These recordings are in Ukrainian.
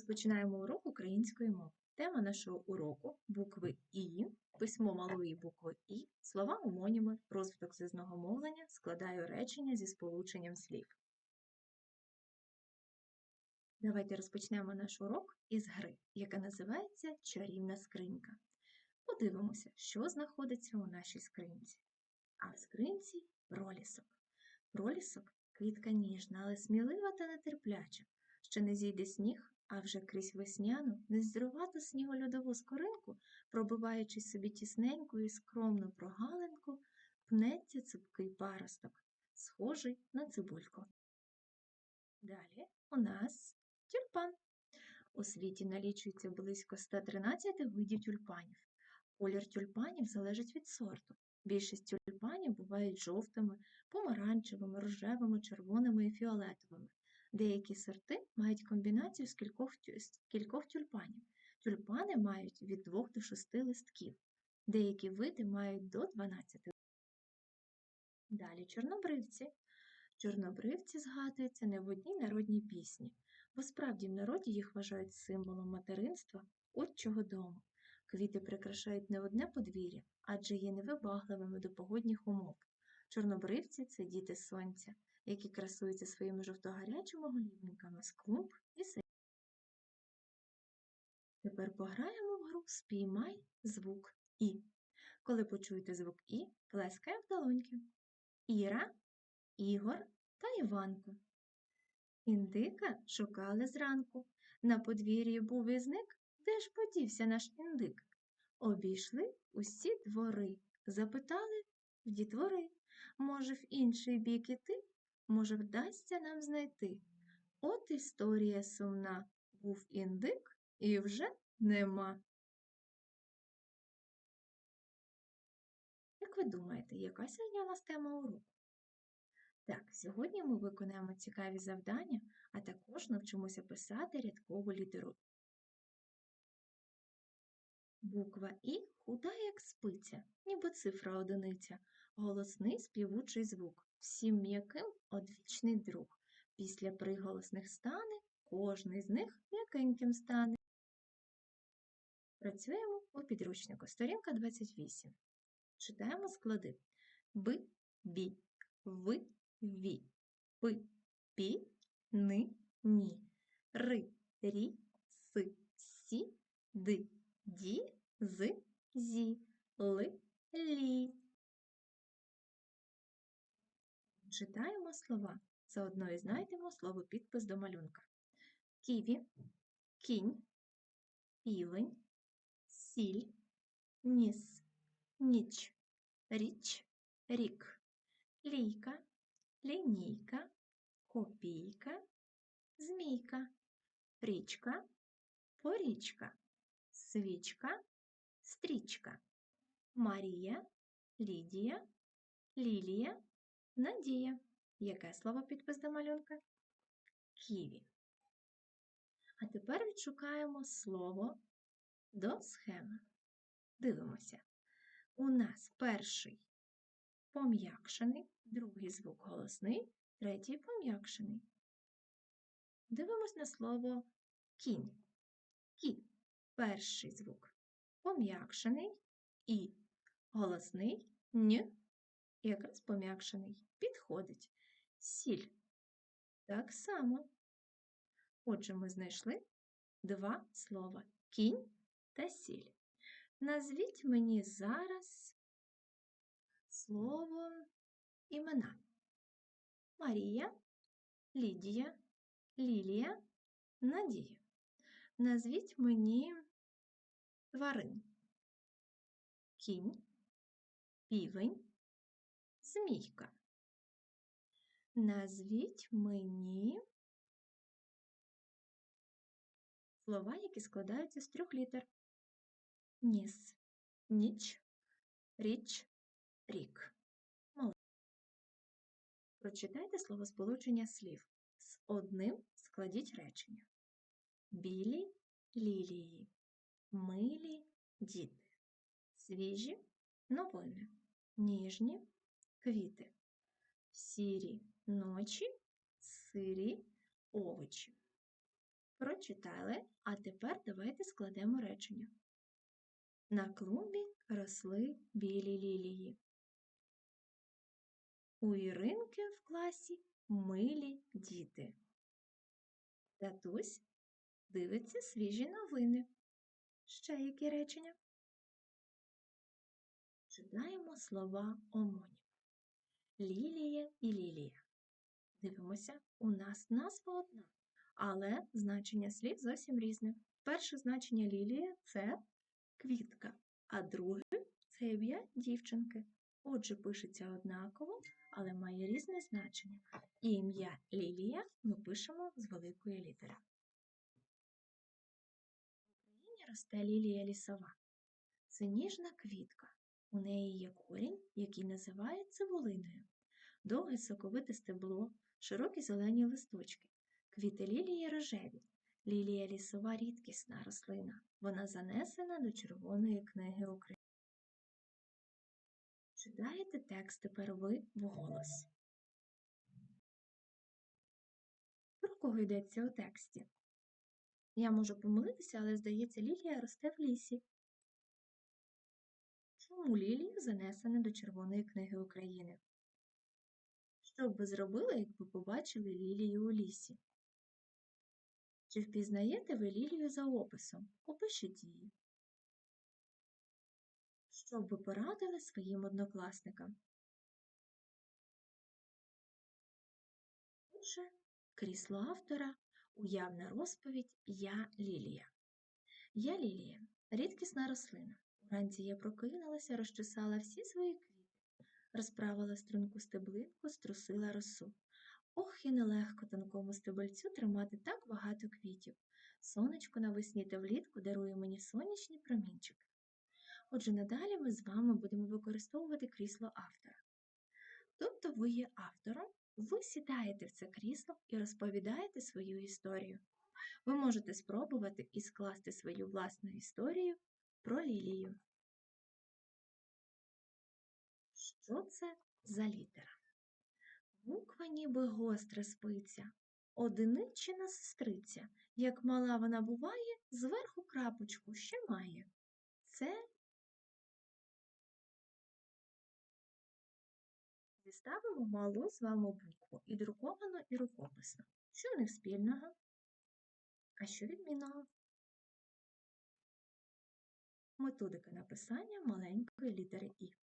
Розпочинаємо урок української мови. Тема нашого уроку букви І, письмо малої букви І, слова омоніми, розвиток зв'язного мовлення, складаю речення зі сполученням слів. Давайте розпочнемо наш урок із гри, яка називається Чарівна скринька. Подивимося, що знаходиться у нашій скринці. А в скринці пролісок. Пролісок квітка ніжна, але смілива та нетерпляча. Ще не зійде сніг, а вже крізь весняну, нездрувату снігольодову скоринку, пробиваючись собі тісненьку і скромну прогалинку, пнеться цупкий паросток, схожий на цибульку. Далі у нас тюльпан. У світі налічується близько 113 видів тюльпанів. Колір тюльпанів залежить від сорту. Більшість тюльпанів бувають жовтими, помаранчевими, рожевими, червоними і фіолетовими. Деякі сорти мають комбінацію з кількох, з кількох тюльпанів. Тюльпани мають від 2 до 6 листків. Деякі види мають до 12. Далі чорнобривці. Чорнобривці згадуються не в одній народній пісні, бо справді в народі їх вважають символом материнства, отчого дому. Квіти прикрашають не одне подвір'я, адже є невибагливими до погодних умов. Чорнобривці це діти сонця, які красуються своїми жовтогарячими голівниками з клумб і садів. Тепер пограємо в гру Спіймай звук І. Коли почуєте звук І, плескаємо в долоньки. Іра, Ігор та Іванко. Індика шукали зранку. На подвір'ї був і зник, де ж подівся наш індик? Обійшли усі двори, запитали в дітвори, може, в інший бік іти, може, вдасться нам знайти. От історія сумна. Був індик і вже нема. Як ви думаєте, яка сьогодні у нас тема уроку? Так, сьогодні ми виконаємо цікаві завдання, а також навчимося писати рядкову літеру. Буква І худа, як спиця, ніби цифра одиниця, голосний співучий звук, всім м'яким одвічний друг. Після приголосних стане, кожний з них м'якеньким стане. Працюємо у підручнику. Сторінка 28. Читаємо склади. Б, бі, в, ві, п, пі, ни, ні, ри, рі, си, сі, ди, ді, з, зі, ли, лі. Читаємо слова. Заодно і знайдемо слово підпис до малюнка. Ківі, кінь, півень, сіль, ніс, ніч, річ, рік, лійка, лінійка, копійка, змійка, річка, порічка, свічка, стрічка, Марія, Лідія, Лілія, Надія. Яке слово підпис до малюнка? Ківі. А тепер відшукаємо слово до схеми. Дивимося. У нас перший пом'якшений, другий звук голосний, третій пом'якшений. Дивимось на слово кінь. Кі. Перший звук пом'якшений і голосний н, якраз пом'якшений. Підходить. Сіль. Так само. Отже, ми знайшли два слова кінь та сіль. Назвіть мені зараз слово імена. Марія, Лідія, Лілія, Надія. Назвіть мені тварин. Кінь, півень, змійка. Назвіть мені слова, які складаються з трьох літер. Ніс, ніч, річ, рік. Молодці. Прочитайте словосполучення слів. З одним складіть речення. Білі лілії, милі діти, свіжі новини, ніжні квіти, сірі ночі, сирі овочі. Прочитали, а тепер давайте складемо речення. На клумбі росли білі лілії. У Іринки в класі милі діти. Татусь дивиться свіжі новини. Ще які речення? Читаємо слова омонів. Лілія і лілія. Дивимося, у нас назва одна, але значення слів зовсім різне. Перше значення лілія це квітка, а друге це ім'я дівчинки. Отже, пишеться однаково, але має різне значення. І ім'я Лілія ми пишемо з великої літери. В Україні росте лілія лісова. Це ніжна квітка. У неї є корінь, який називається волиною. Довге соковите стебло, широкі зелені листочки. Квіти лілії рожеві. Лілія лісова рідкісна рослина. Вона занесена до Червоної книги України. Читаєте текст тепер ви вголос. Про кого йдеться у тексті? Я можу помилитися, але здається, лілія росте в лісі. Чому лілію занесено до Червоної книги України? Що б ви зробили, якби побачили лілію у лісі? Чи впізнаєте ви лілію за описом? Опишіть її. Що б ви порадили своїм однокласникам? Отже, крісло автора уявна розповідь Я Лілія. Я Лілія рідкісна рослина. Вранці я прокинулася, розчесала всі свої квіти, розправила струнку стеблинку, струсила росу. Ох, і нелегко тонкому стебельцю тримати так багато квітів. Сонечко навесні та влітку дарує мені сонячні промінчики. Отже, надалі ми з вами будемо використовувати крісло автора. Тобто ви є автором, ви сідаєте в це крісло і розповідаєте свою історію. Ви можете спробувати і скласти свою власну історію про лілію. Що це за літера? Буква ніби гостра спиця, одиничина сестриця. Як мала вона буває, зверху крапочку ще має. Це Зіставимо малу з вами букву і друковану, і рукописну. Що в них спільного? А що відмінного? Методика написання маленької літери І.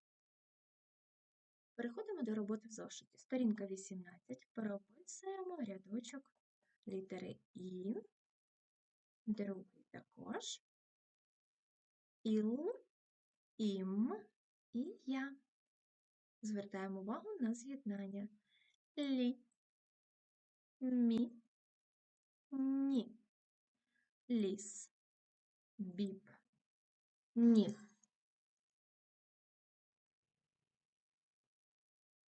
Переходимо до роботи в зошиті. Сторінка 18. Прописуємо рядочок літери І, другий також, Іл, Ім і Я. Звертаємо увагу на з'єднання. Лі, мі, ні, ліс, біб, ні.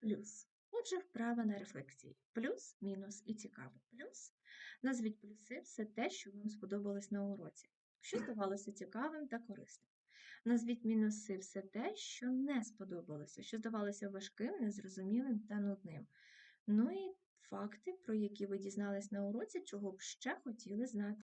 Плюс. Отже, вправа на рефлексії. Плюс, мінус і цікаво. Плюс. Назвіть плюси все те, що вам сподобалось на уроці, що здавалося цікавим та корисним. Назвіть мінуси все те, що не сподобалося, що здавалося важким, незрозумілим та нудним. Ну і факти, про які ви дізнались на уроці, чого б ще хотіли знати.